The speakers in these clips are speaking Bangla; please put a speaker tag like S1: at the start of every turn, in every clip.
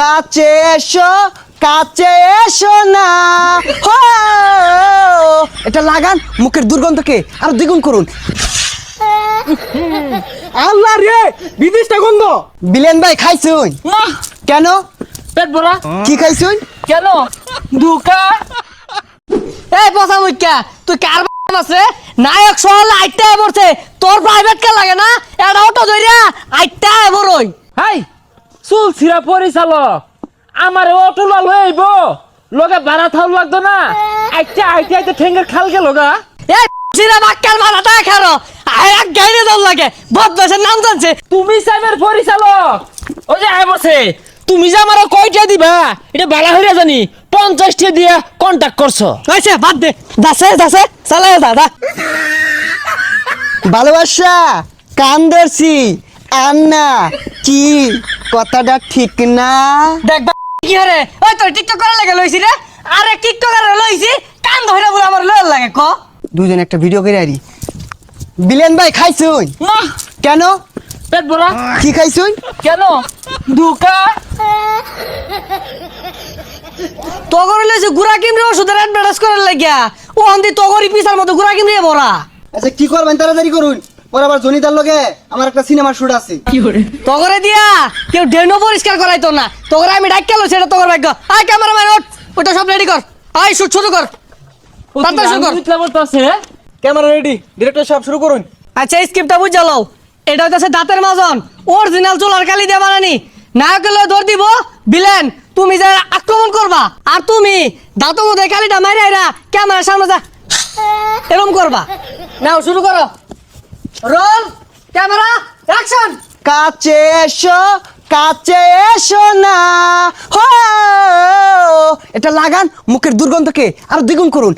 S1: কাছে এসো কাছে এসো না। হো! এটা লাগান মুখের দুর্গন্ধকে আর দ্বিগুণ করুন।
S2: আল্লাহ রে বিদেশটা গন্ধ।
S1: বিলেন ভাই খাইছুন?
S2: না
S1: কেন?
S2: পেট ভরা।
S1: কি খাইছুন?
S2: কেন? দুকা
S3: এই পচা মুখ্যা তুই কার আছে? নায়ক সহলে আইটা পড়ছে তোর প্রাইভেট কে লাগে না? এটা অটো ধরিয়া আইটা বড়ই
S2: হাই! চুল ছিড়া পরিচালক আমার অটো লাল হয়ে আইব লগে ভাড়া থাল লাগতো না। আইতে আইতে আইতে ঠেঙ্গের খাল গেল গা
S3: এই সিরা বাক্কার মাথাটা খারো আর এক গাইরে দল লাগে। বদমাসের নাম জানছে।
S2: তুমি সাইবের পরিচালক ও যে আয় বসে তুমি যে আমার কয়টা দিবা। এটা বালা হইরা জানি। পঞ্চাশটা দিয়ে কন্টাক্ট করছ
S3: হয়েছে বাদ দে। দাসে দাসে চালাই দাদা
S1: ভালোবাসা কান ধরছি আন্না কি? কথাটা ঠিক না।
S3: দেখ কি হরে? ওই তোর টিকটক করার লাগে লইছি রে। আরে টিকটক করে লইছি কান ধরে বলে আমার লয় লাগে ক?
S1: দুজন একটা ভিডিও করে আরি। বিলেন ভাই খাইছুন কেন?
S2: পেট ভরা।
S1: কি খাইছুন
S2: কেন? দুকা
S3: তগর লইছে গুড়া কিমরে ওষুধের অ্যাডভার্টাইজ করার লাগিয়া। ও হন্দি তগরি পিসার মতো গুড়া কিমরে ভরা।
S1: আচ্ছা কি করবেন? তাড়াতাড়ি করুন। পরে আবার জনিতার লগে আমার একটা সিনেমার শুট আছে।
S3: তগরে দিয়া কেউ ডেনো পরিষ্কার করাইতো না। তগরে আমি ডাক কেলো সেটা তগর ভাগ্য। আয় ক্যামেরাম্যান ওঠ। ওটা সব রেডি কর। আয় শুট শুরু কর। তাড়াতাড়ি শুরু কর।
S1: ক্যামেরা রেডি ডিরেক্টর সব শুরু করুন।
S3: আচ্ছা স্ক্রিপ্টটা বুঝ জ্বালাও এটা হচ্ছে দাঁতের মাজন। অরিজিনাল চুলার কালি দিয়ে বানানি। নায়কের লয়ে দৌড় দিব। বিলেন তুমি যা আক্রমণ করবা আর তুমি দাঁত মধ্যে কালিটা মারি আইরা ক্যামেরার সামনে যা। এরকম করবা। নাও শুরু করো। Roll camera action.
S1: কাছে এসো কাছে এসো না। হো! এটা লাগান মুখের দুর্গন্ধকে আর দ্বিগুণ করুন।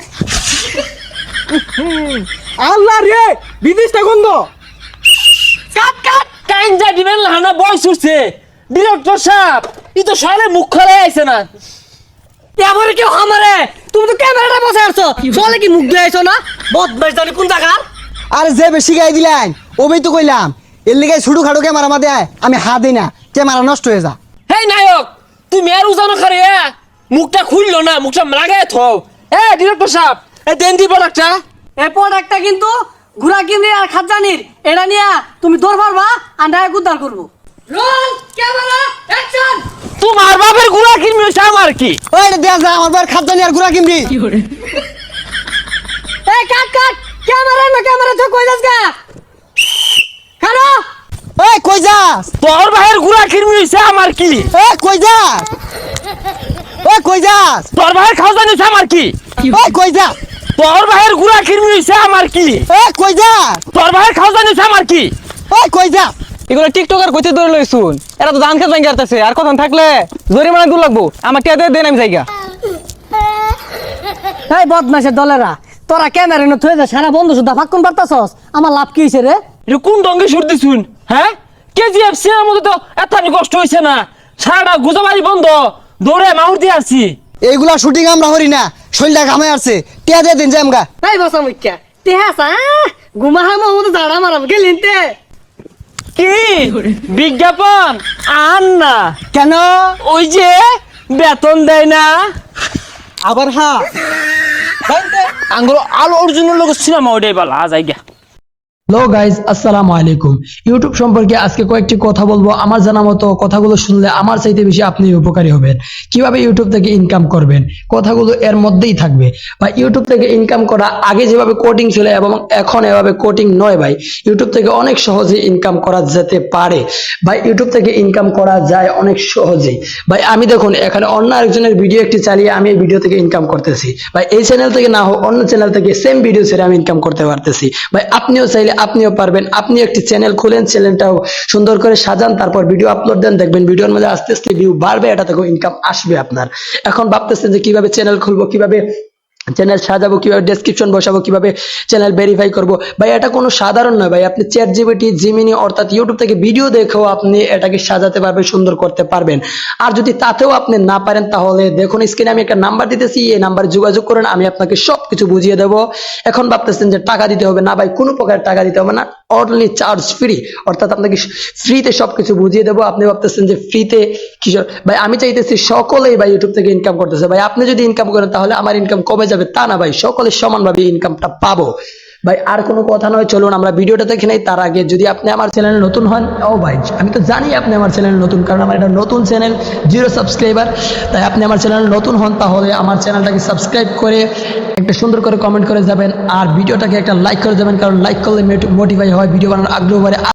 S2: আল্লাহ রে বিদেশটা গন্ধ। কাট কাট। কাইঞ্জা দিবেন লানা বয়স উঠছে ডিরেক্টর সাহেব ই তো সালে মুখ খোলা আইছে না।
S3: এবারে কেউ আমারে তুমি তো ক্যামেরাটা বসে আসছো চলে কি মুখ দিয়ে আইছো না? বদমাইশ জানি কোন জায়গার
S1: আর যে বেশি গাই দিলেন ওবেই তো কইলাম এর লিগে ছুটু খাড়ু ক্যামেরা মাদে আমি হাত দিই না ক্যামেরা নষ্ট হয়ে যা।
S2: হেই নায়ক তুমি আর উজানো করে মুখটা খুললো না মুখটা লাগাই থও। এ ডিরেক্টর সাহেব এ দেন দিব একটা
S3: এই প্রোডাক্টটা কিন্তু ঘুরা কিনরি আর খাজানির এটা নিয়ে তুমি দৌড় পারবা আর নায়ক উদ্ধার করব। রোল ক্যামেরা অ্যাকশন
S2: তোমার বাপের গুড়া কিনবি হইছে আমার কি?
S1: ওই দেয়া যা আমার বার খাদ্দানি আর গুড়া কিমরি
S3: এই কাট কাট! ক্যামেরা না ক্যামেরা তো কই যাস গা? খানো
S1: ওই কই যাস?
S2: তোর ভাইয়ের গুড়া কিনবি হইছে আমার কি?
S1: ওই কই যাস? ওই কই যাস?
S2: তোর ভাইয়ের খাওয়া হইছে আমার কি?
S1: ওই কই যাস
S2: তোর ভাইয়ের গুড়া কিনবি হইছে আমার কি?
S1: ওই কই যাস
S2: তোর ভাইয়ের খাওয়া হইছে আমার কি?
S1: ওই কই যাস
S4: এগুলো টিকটকার কইতে ধরে লইছুন এরা তো ধান খেত ভাঙ্গি আসতেছে আর কথা থাকলে? জরিমানা দূর লাগবো। আমার টিয়া দিয়ে দেন আমি জায়গা।
S3: এই বদমাশের দলেরা। তোরা ক্যামেরা নো থয়ে যা সারা বন্ধু সুদ্ধা ফাক্কুন পারতাছস? আমার লাভ কি হইছে রে?
S2: কোন ডঙ্গে সর্দি শুন হ্যাঁ? কেজিএফ সিনেমার মধ্যে তো এত কষ্ট হয়েছে না। সারাটা গুজাবাড়ি বন্ধ দৌড়ে মাহুর দিয়ে আসছি।
S1: এইগুলা শুটিং আমরা হরি না শরীরটা ঘামে আসছে টিয়া দিয়ে দিন যামগা
S3: এই বসা মুখ্যা তে হাসা ঘুমা হামা মতো দাঁড়া মারাম গেলিন তে।
S2: কি? বিজ্ঞাপন? আন না।
S1: কেন?
S2: ওই যে বেতন দেয় না।
S1: আবার হা।
S2: আঙ্গুলো আলো অর্জুনের লোক সিনেমা ওইটাই বলা জায়গা
S5: হ্যালো গাইজ আসসালামু আলাইকুম। ইউটিউব সম্পর্কে আজকে কয়েকটি কথা বলব। আমার জানা মতো কথাগুলো শুনলে আমার চাইতে বেশি আপনি উপকারী হবেন। কীভাবে ইউটিউব থেকে ইনকাম করবেন? কথাগুলো এর মধ্যেই থাকবে। বা ইউটিউব থেকে ইনকাম করা আগে যেভাবে কোডিং ছিল এবং এখন এভাবে কোডিং নয় ভাই। ইউটিউব থেকে অনেক সহজে ইনকাম করা যেতে পারে। ভাই ইউটিউব থেকে ইনকাম করা যায় অনেক সহজেই। ভাই, আমি দেখুন, এখানে অন্য আরেকজনের ভিডিও একটি চালিয়ে আমি এই ভিডিও থেকে ইনকাম করতেছি। ভাই, এই চ্যানেল থেকে না হোক, অন্য চ্যানেল থেকে সেম ভিডিও ছেড়ে আমি ইনকাম করতে পারতেছি। ভাই, আপনিও চাইলে আপনিও পারবেন। আপনি একটি চ্যানেল খুলেন চ্যানেলটাও সুন্দর করে সাজান, তারপর ভিডিও আপলোড দেন। দেখবেন ভিডিওর মধ্যে আস্তে আস্তে ভিউ বাড়বে, এটা থেকেও ইনকাম আসবে আপনার। এখন ভাবতেছেন যে কীভাবে চ্যানেল খুলবো, কীভাবে চ্যানেল সাজাবো কীভাবে ডেসক্রিপশন বসাবো কীভাবে চ্যানেল ভেরিফাই করব। ভাই, এটা কোনো সাধারণ নয়, ভাই। আপনি চ্যাট জিবিটি জিমিনি অর্থাৎ ইউটিউব থেকে ভিডিও দেখেও আপনি এটাকে সাজাতে পারবেন, সুন্দর করতে পারবেন। আর যদি তাতেও আপনি না পারেন, তাহলে দেখুন স্ক্রিনে আমি একটা নাম্বার দিতেছি, এই নাম্বারে যোগাযোগ করেন, আমি আপনাকে সব কিছু বুঝিয়ে দেবো। এখন ভাবতেছেন যে টাকা দিতে হবে। না, ভাই, কোনো প্রকার টাকা দিতে হবে না। অনলি চার্জ ফ্রি অর্থাৎ আপনাকে ফ্রিতে সব কিছু বুঝিয়ে দেবো। আপনি ভাবতেছেন যে ফ্রিতে কিশোর ভাই, আমি চাইতেছি সকলেই, ভাই ইউটিউব থেকে ইনকাম করতেছে। ভাই, আপনি যদি ইনকাম করেন, তাহলে আমার ইনকাম কমে যাবে তা না ভাই, সকলে সমানভাবে ইনকামটা পাবো। ভাই, আর কোনো কথা নয়, চলুন আমরা ভিডিওটা দেখে নেই, তার আগে যদি আপনি আমার চ্যানেলে নতুন হন, ও ভাই, আমি তো জানি আপনি আমার চ্যানেলে নতুন, কারণ আমার এটা নতুন চ্যানেল, জিরো সাবস্ক্রাইবার তাই আপনি আমার চ্যানেলে নতুন হন, তাহলে আমার চ্যানেলটাকে সাবস্ক্রাইব করে একটা সুন্দর করে কমেন্ট করে যাবেন, আর ভিডিওটাকে একটা লাইক করে যাবেন, কারণ লাইক করলে মোটিফাই হয় ভিডিও বানানোর আগ্রহ বাড়ে।